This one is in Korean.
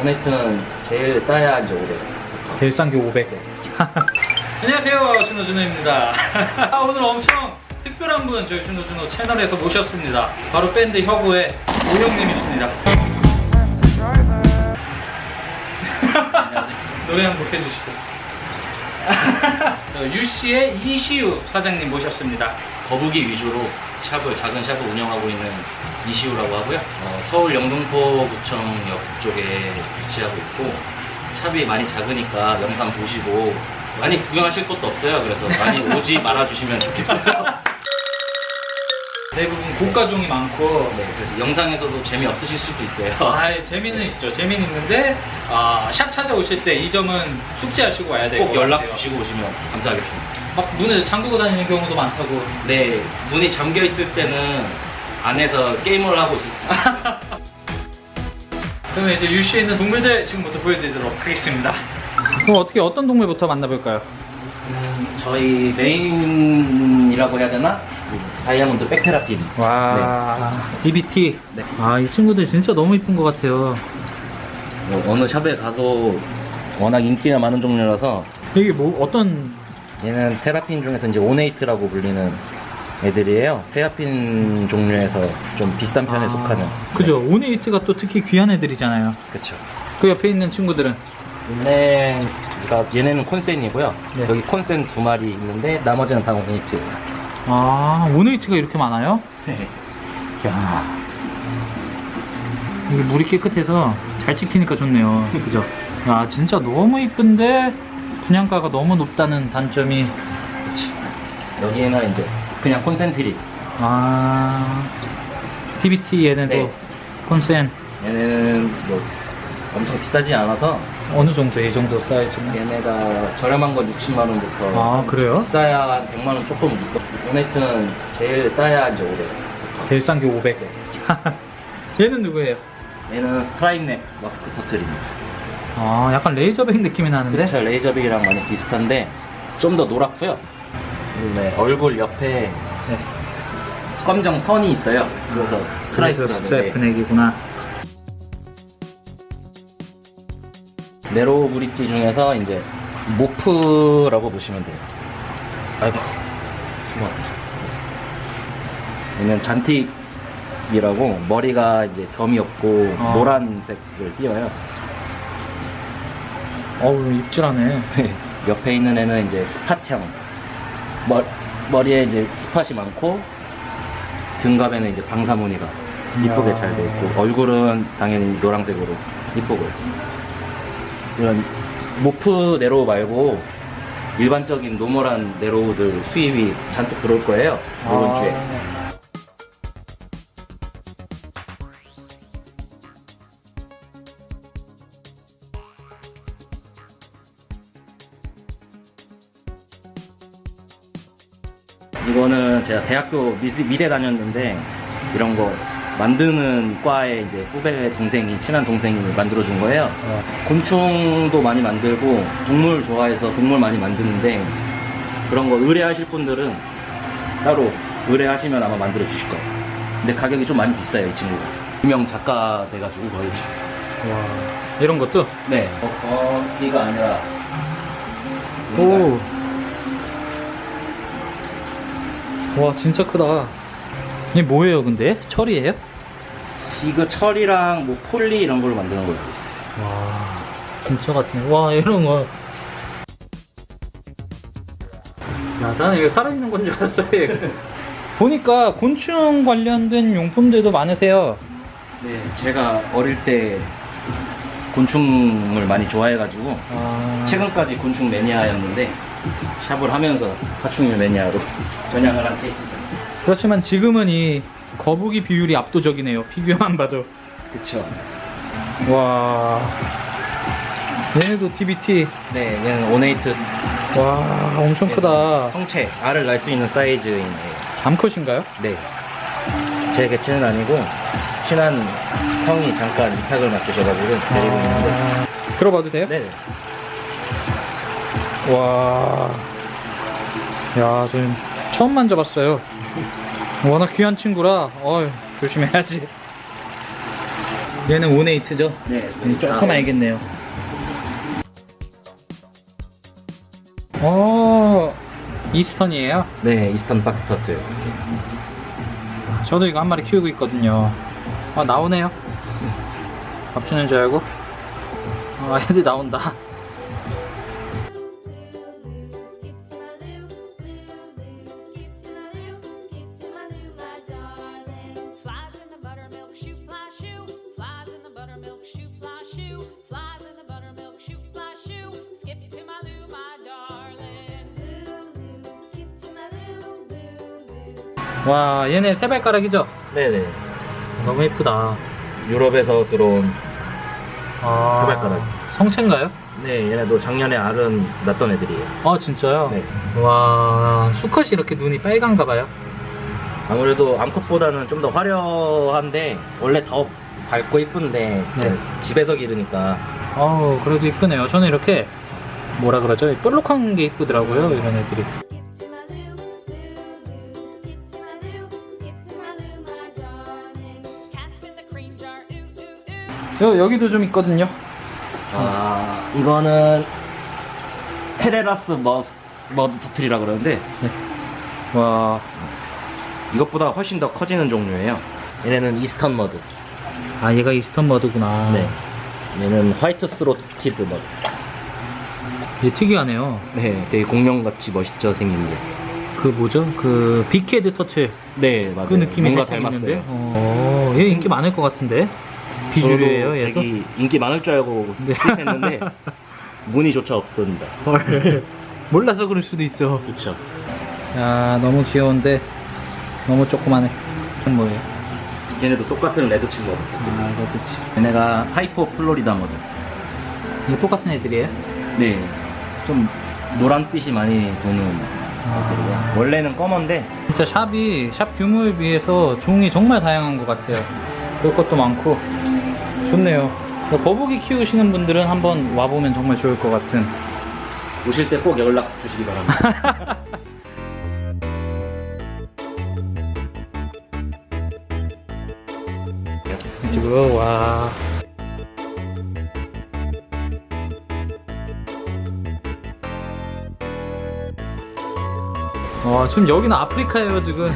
오네이트는 제일 싸야 이제 500. 제일 싼 게 500. 안녕하세요, 준호준호입니다. 아, 오늘 엄청 특별한 분 저희 준호준호 채널에서 모셨습니다. 바로 밴드 혁우의 오영님이십니다. 노래 한 곡 해주시죠. 저 유씨의 이시우 사장님 모셨습니다. 거북이 위주로 샵을 작은 샵을 운영하고 있는 이시우라고 하고요. 어, 서울 영등포구청역 쪽에 위치하고 있고 샵이 많이 작으니까 영상 보시고 많이 구경하실 것도 없어요. 그래서 많이 오지 말아주시면 좋겠고요. 대부분 고가종이 많고 네, 그래서 영상에서도 재미 없으실 수도 있어요. 아, 재미는 있죠. 재미는 있는데 아, 샵 찾아오실 때 이 점은 숙지하시고 와야 돼요. 꼭 연락 주시고 오시면 감사하겠습니다. 막 문을 잠그고 다니는 경우도 많다고. 네, 문이 잠겨 있을 때는 안에서 게임을 하고 있었어요. 그러면 이제 유씨에 있는 동물들 지금부터 보여드리도록 하겠습니다. 그럼 어떻게 어떤 동물부터 만나볼까요? 저희 메인이라고 해야 되나? 다이아몬드 백테라핀. 와, DBT. 네. 아, 이 친구들 진짜 너무 이쁜 것 같아요. 뭐 어느 샵에 가도 워낙 인기가 많은 종류라서 이게 뭐 어떤 얘는 테라핀 중에서 이제 오네이트라고 불리는 애들이에요. 테라핀 종류에서 좀 비싼 편에 아, 속하는. 그죠? 오네이트가 또 특히 귀한 애들이잖아요. 그쵸. 그 옆에 있는 친구들은 얘네가 얘네는 콘센이고요. 네. 여기 콘센 두 마리 있는데 나머지는 다 오네이트. 아, 오네이트가 이렇게 많아요? 네. 야 이게 물이 깨끗해서 잘 찍히니까 좋네요. 그죠? 야, 진짜 너무 이쁜데 분양가가 너무 높다는 단점이 그치. 여기에는 이제 그냥 콘센트리. 아 TBT 얘네도 네. 콘센 얘네는 뭐 엄청 비싸지 않아서 어느 정도 이 정도 사이즈는 얘네가 저렴한 건 60만 원부터 아 그래요? 비싸야 한 100만 원 조금 묻고 오네이트는 제일 싸야 이제 500. 제일 싼 게 500 얘는 누구예요? 얘는 스트라이넥 머스크 터틀입니다. 아 약간 레이저백 느낌이 나는데 그쵸 레이저빅이랑 많이 비슷한데 좀 더 노랗고요. 그다음에 얼굴 옆에 네. 검정 선이 있어요. 그래서 그래서 스트라이프라는데 스트라이프 넥이구나 네로우 브릿지 중에서 이제 모프라고 보시면 돼요. 아이고 숨어. 얘는 잔틱이라고 머리가 이제 점이 없고 아. 노란색을 띄어요. 어우 입질하네 옆에 있는 애는 이제 스팟형. 머, 머리에 이제 스팟이 많고 등갑에는 이제 방사 무늬가 이쁘게 이야. 잘돼 있고 얼굴은 당연히 노란색으로 이쁘고요. 이런 모프 네로우 말고 일반적인 노멀한 네로우들 수입이 잔뜩 들어올 거예요. 이번 아. 주에. 이거는 제가 대학교 미, 미대 다녔는데 이런 거 만드는 과에 이제 후배 동생이 친한 동생이 만들어 준 거예요. 어. 곤충도 많이 만들고 동물 좋아해서 동물 많이 만드는데 그런 거 의뢰하실 분들은 따로 의뢰하시면 아마 만들어 주실 거예요. 근데 가격이 좀 많이 비싸요 이 친구가. 유명 작가 돼가지고 거의. 와 이런 것도 네. 어, 거기가 아니라. 오. 와 진짜 크다. 이게 뭐예요 근데? 철이에요? 이거 철이랑 뭐 폴리 이런 걸로 만드는 거예요. 와 진짜 같네. 와 이런 거. 야 나는 이거 살아있는 건 줄 알았어요. 보니까 곤충 관련된 용품들도 많으세요. 네, 제가 어릴 때 곤충을 많이 좋아해가지고 아, 최근까지 곤충 매니아였는데 샵을 하면서 파충류 매니아로 전향을 한 케이스. 그렇지만 지금은 이 거북이 비율이 압도적이네요. 피규어만 봐도. 그쵸. 와. 얘네도 TBT. 네, 얘는 오네이트 와, 엄청 크다. 성체 알을 낳을 수 있는 사이즈인 애예요. 암컷인가요? 네. 제 개체는 아니고 친한 형이 잠깐 위탁을 맡기셔가지고 데리고 있는데. 아, 들어봐도 돼요? 네. 와. 야, 저는 처음 만져봤어요. 워낙 귀한 친구라, 어휴, 조심해야지. 얘는 오네이트죠? 네, 조금 알겠네요. 어, 이스턴이에요? 네, 이스턴 박스 터틀. 저도 이거 한 마리 키우고 있거든요. 아, 나오네요. 밥 주는 줄 알고. 아, 애들 나온다. 와, 얘네 세 발가락이죠? 네네. 너무 예쁘다. 유럽에서 들어온 아, 세 발가락. 성체인가요? 네, 얘네도 작년에 알은 났던 애들이에요. 아, 진짜요? 네. 와, 수컷이 이렇게 눈이 빨간가 봐요. 아무래도 암컷보다는 좀 더 화려한데 원래 더 밝고 이쁜데 이제 네. 집에서 기르니까 어우, 그래도 이쁘네요. 저는 이렇게 뭐라 그러죠? 볼록한 게 이쁘더라고요, 이런 애들이. 여, 여기도 좀 있거든요. 아 이거는 페레라스 머스, 머드 터틀이라 그러는데 와, 이것보다 훨씬 더 커지는 종류예요. 얘네는 이스턴 머드. 아, 얘가 이스턴 머드구나. 네. 얘는 화이트 스로티드 머드. 얘 특이하네요. 네, 되게 공룡같이 멋있죠 생긴 게. 그 뭐죠? 그 빅헤드 터틀 네, 맞아요. 그 느낌이 뭔가 살짝 닮았어요. 있는데. 어, 얘 인기 많을 것 같은데. 비주류예요, 얘도. 인기 많을 줄 알고 네. 했는데 문의조차 없습니다. 몰라서 그럴 수도 있죠. 그렇죠. 야, 너무 귀여운데 너무 조그마네. 이건 뭐예요? 얘네도 똑같은 레드칩 머드. 아, 그치. 얘네가 하이퍼 플로리다 머드. 이거 똑같은 애들이에요? 네, 좀 노란빛이 많이 도는 아. 원래는 검은데 진짜 샵이 샵 규모에 비해서 종이 정말 다양한 것 같아요. 볼 것도 많고 좋네요. 거북이 키우시는 분들은 한번 와보면 정말 좋을 것 같은. 오실 때 꼭 연락 주시기 바랍니다. 지금 와. 와, 지금 여기는 아프리카예요, 지금.